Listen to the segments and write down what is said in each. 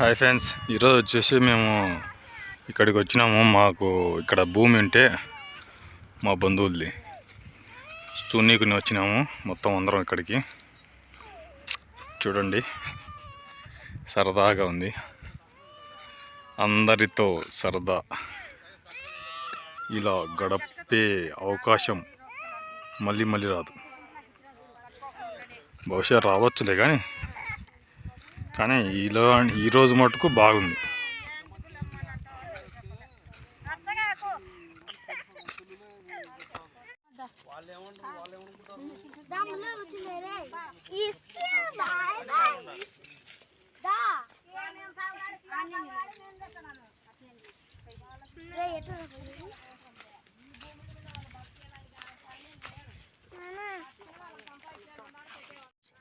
Hi friends ఈరోజు వచ్చేసి మేము ఇక్కడికి వచ్చినాము. మాకు ఇక్కడ భూమి ఉంటే మా బంధువులది. చున్నీకుని వచ్చినాము. మొత్తం అందరం ఇక్కడికి. చూడండి. సరదాగా ఉంది. అందరితో సరదా. ఇలా గడపే అవకాశం మళ్ళీ మళ్ళీ రాదు. బహుశా రావచ్చులే కానీ కానీ ఈలో ఈరోజు మటుకు బాగుంది.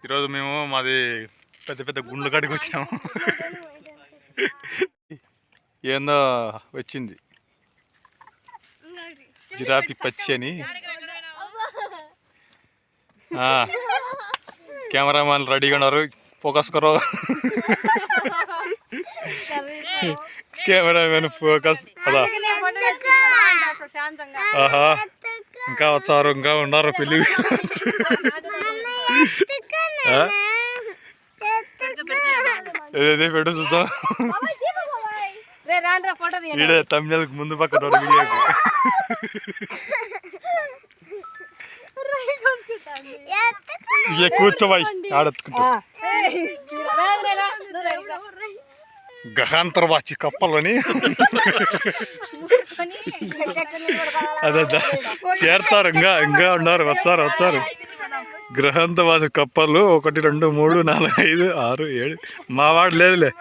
ఈరోజు మేము మాది పెద్ద పెద్ద గుండ్ల కాడికి వచ్చినాము ఏందో వచ్చింది. జిరాఫీ పచ్చి అని. కెమెరామ్యాన్ రెడీగా ఉన్నారు. ఫోకస్ కరో. Cameraman focus. అదా ఆహా. ఇంకా వచ్చారు ఇంకా ఉన్నారు పెళ్ళి? ఏదేదే పెట్టు చూద్దాం. ఫోటో ఈడే తమిళకు ముందు పక్కన ఉన్నాడు వీడియోకి ఇక కూర్చోబాయ్ ఆడెత్తుకుంటా. గహాంతర వాచి కప్పలని. అదే. చేరుతారు ఇంకా ఇంకా ఉన్నారు వచ్చారు వచ్చారు. గ్రహాంతవాస కప్పలు ఒకటి రెండు మూడు నాలుగు ఐదు ఆరు ఏడు. మా వాడు లేదులే.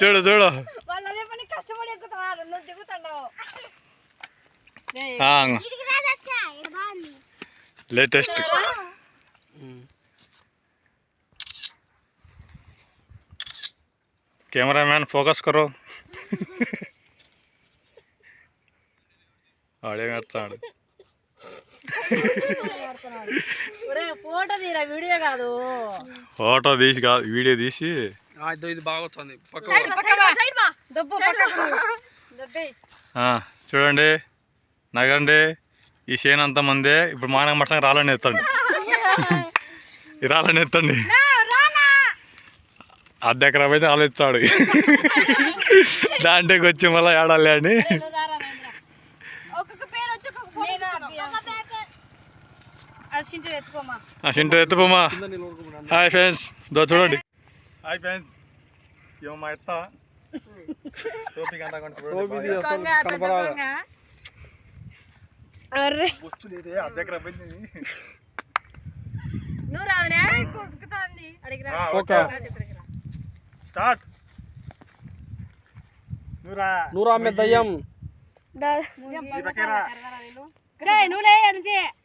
చూడు చూడు. లేటెస్ట్. కెమెరామ్యాన్ ఫోకస్ కరో ఆడే వేస్తాడు ఫోటో తీరా వీడియో కాదు. ఫోటో తీసి కాదు వీడియో తీసి. ఇది ఇది బాగా వస్తుంది. పక్క దబ్బు దబ్బి. ఆ, చూడండి. నగండి ఈ చేను అంతా మందే. ఇప్పుడు మానవ మట్టంగా రాళ్ళని ఎత్తండి. రాళ్ళని ఎత్తండి. అర్ధ ఎకరం అయితే ఆలోచిస్తాడు. దాంట్లోకి వచ్చి మళ్ళీ ఏడాలి అని ఒక్కొక్క పేరు వచ్చి ఒక్కొక్క ఫోటో చింటూ ఎత్తుపోమా హాయ్ ఫ్రెండ్స్ దో చూడండి. Hi friends. ఇవ్వ మా ఎత్త. నువ్వు కుసుకుతాంది. అడిగిరా ఓకే. స్టార్ట్. నూరా మీద దయ్యం. నువ్వులే నుంచి. అడిగిరా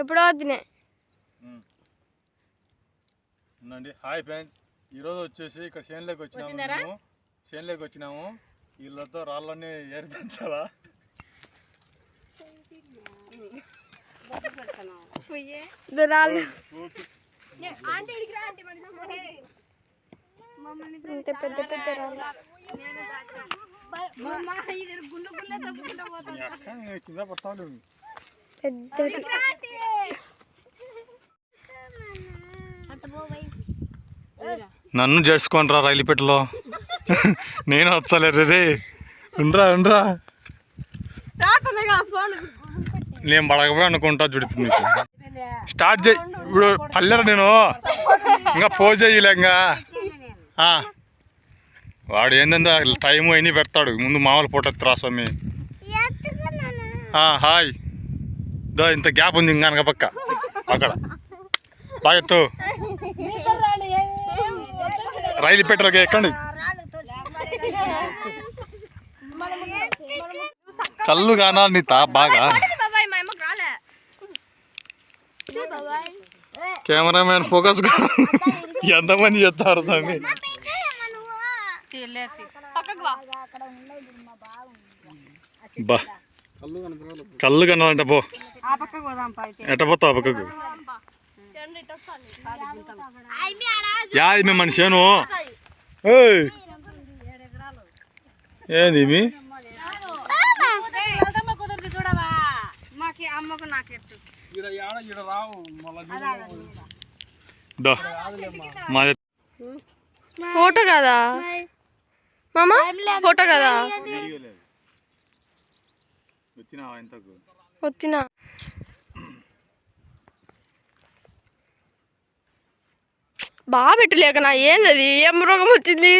ఎప్పుడో. వద్దునే. ఉండండి. Hi friends. ఈరోజు వచ్చేసి ఇక్కడ చేనులోకి వచ్చినాము చేనులోకి వచ్చినాము. వీళ్ళతో రాళ్ళని ఏర్పించాలా ఇంత పెద్ద పెద్ద రాళ్ళు. పెద్దటి నన్ను చేసుకుంటారా రైలుపేటలో. నేను వచ్చలేదు రే. ఉండరా ఉండరా. నేను పడకపోయి అనుకుంటా చూడు మీకు స్టార్ట్ చేయి. ఇప్పుడు పల్లెరా నేను. ఇంకా పోజ్ చేయలే ఇంకా వాడు ఏంటంటే టైం అయినా పెడతాడు. ముందు మామూలు ఫోటో త్రాస్వామి స్వామి? హాయ్. దో ఇంత గ్యాప్ ఉంది ఇంకా పక్క. అక్కడ. బాగా ఎత్తు. రైలు పెట్టరు ఎక్కండి. కళ్ళు కానాలి నీ తా బాగా. కెమెరామ్యాన్ ఫోకస్ ఎంతమంది చెప్తారు స్వామి? బా. కళ్ళు కనాలంట పో. ఎట్ట పోతావు ఆ పక్కకు? యాది మేము మన చేను ఏయ్. ఏంది మీ ఫోటో కదా? మామ? ఫోటో కదా? వచ్చిన. బాగా పెట్టలేక నా ఏంది అది ఏం రోగం వచ్చింది?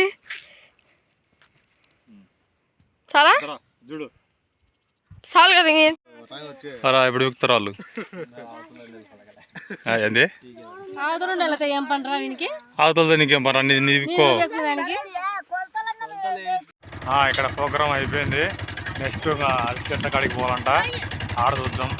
చాలా? చూడు. చాలు కదా ఇంకే. రా ఇప్పుడు విక్తారు వాళ్ళు. ఏంది? అవతల వెళ్తే ఏం పంటరా వీనికి? అవతలతో నీకేం పని విక్కో ఆ, ఇక్కడ ప్రోగ్రామ్ అయిపోయింది నెక్స్ట్ చెట్ల కాడికి పోవాలంట ఆడ చూద్దాం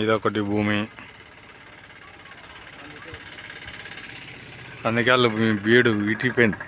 ఇదొకటి భూమి అందుకే వాళ్ళు బీడు ఇటిపోయింది